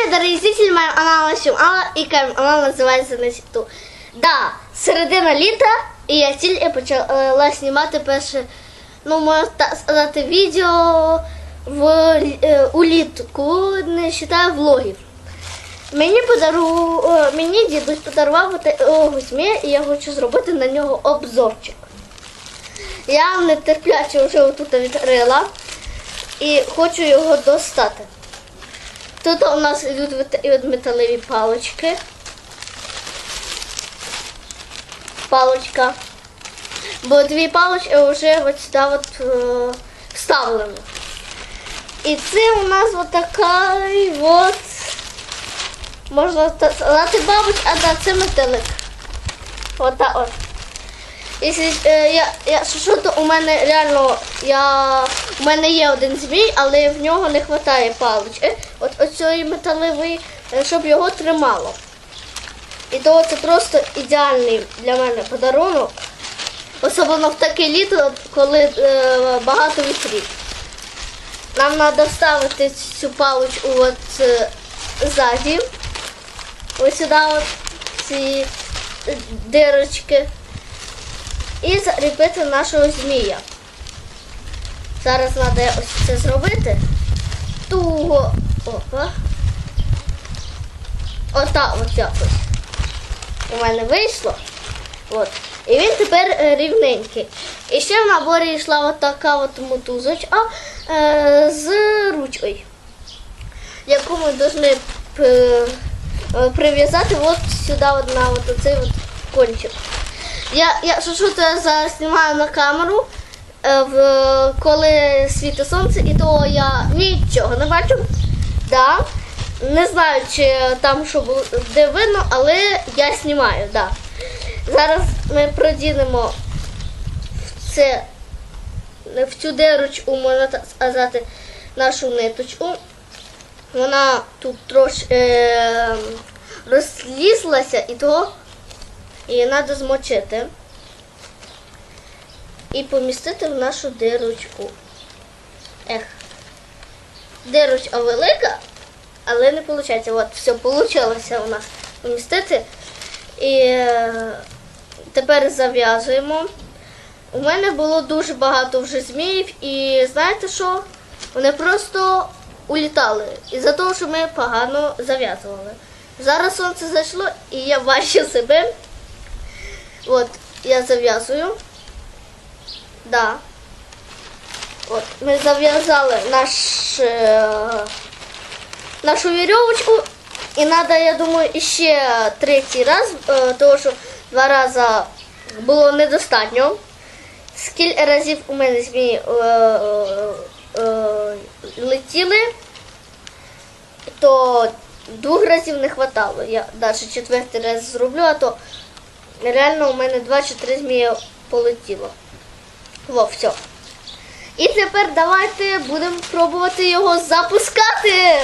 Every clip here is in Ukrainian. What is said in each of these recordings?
Привет, дорогие зрители, моя. Анна і Кем, вона називається на сіту. Да, середина літа, і я тільки почала знімати перше, ну, можна сказати, відео в, е, улітку, не вважаю влогів. Мені подару, е, мені дідусь подарував такого змія, і я хочу зробити на нього обзорчик. Я нетерпляче вже отут відкрила і хочу його достати. Тут у нас йдуть металеві палочки. Палочка. Бо дві палочки вже от сюди от, е, вставлено. І це у нас от така от, можна сказати, бабочка, а да, це метелик. От так от. Якщо, е, я, я, що, то у мене реально, я, у мене є один змій, але в нього не вистачає палички. От оцієї металевої, е, щоб його тримало. І то це просто ідеальний для мене подарунок. Особливо в таке літо, коли е, багато вітрів. Нам треба вставити цю паличку от е, ззаді. Ось сюди от ці е, дирочки і закріпити нашого змія. Зараз треба ось це зробити. Туго. Опа. Отак от якось. У мене вийшло. От. І він тепер е, рівненький. І ще в наборі йшла така от мотузочка е, з ручкою, яку ми повинні е, прив'язати от сюди на от оцей от кончик. Я, я що, що то зараз знімаю на камеру, е, в, коли світить сонце, і то я нічого не бачу. Да. Не знаю, чи там що було де видно, але я знімаю, да. Зараз ми продінемо в це в цю дирочку, можна сказати, нашу ниточку. Вона тут трошки е, розлізлася і того її треба змочити і помістити в нашу дирочку. Ех. Дирочка велика, але не виходить. От, все вийшло у нас помістити. І е, тепер зав'язуємо. У мене було дуже багато вже зміїв, і знаєте що? Вони просто улітали із-за того, що ми погано зав'язували. Зараз сонце зайшло, і я бачу себе. От, я зав'язую. Да. От, ми зав'язали наш, е, нашу вірьовочку. І треба, я думаю, ще третій раз, е, тому що два рази було недостатньо. Скільки разів у мене змії е, е, е, летіли, то двох разів не вистачало. Я навіть четвертий раз зроблю, а то реально у мене два чи три змії полетіло. Во, все. І тепер давайте будемо пробувати його запускати.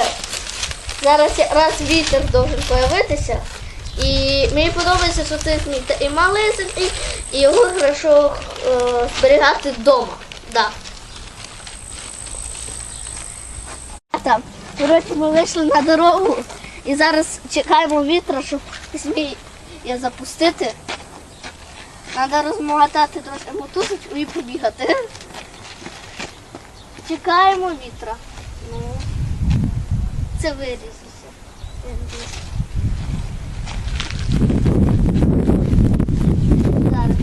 Зараз якраз вітер должен появитися. І мені подобається, що це змій і малесенький, і його хорошо е, зберігати вдома. Да. Там, коротше, ми вийшли на дорогу і зараз чекаємо вітра, щоб змій я запустити. Треба розмотати трошки мотузочку і побігати. Чекаємо вітра. Ну, це вирізався. Зараз.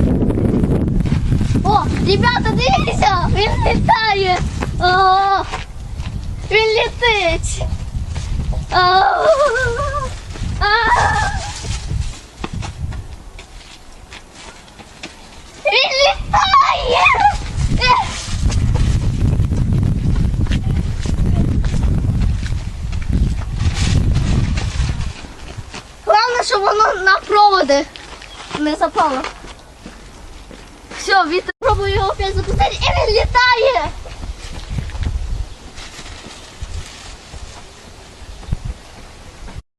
О, ребята, дивіться! Він літає! О, він летить! О, а. Він літає! Ех. Головне, щоб воно на проводи не запало. Все, вітер пробую його опять запустити і він літає!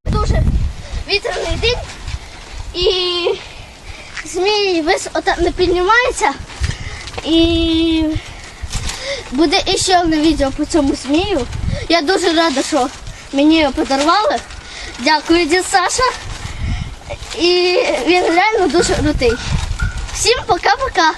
Дуже вітряний день і змій весь отак не піднімається. І буде іще одне відео по цьому змію. Я дуже рада, що Мені його подарували. Дякую, дід Саша. І він реально дуже крутий. Всім пока-пока.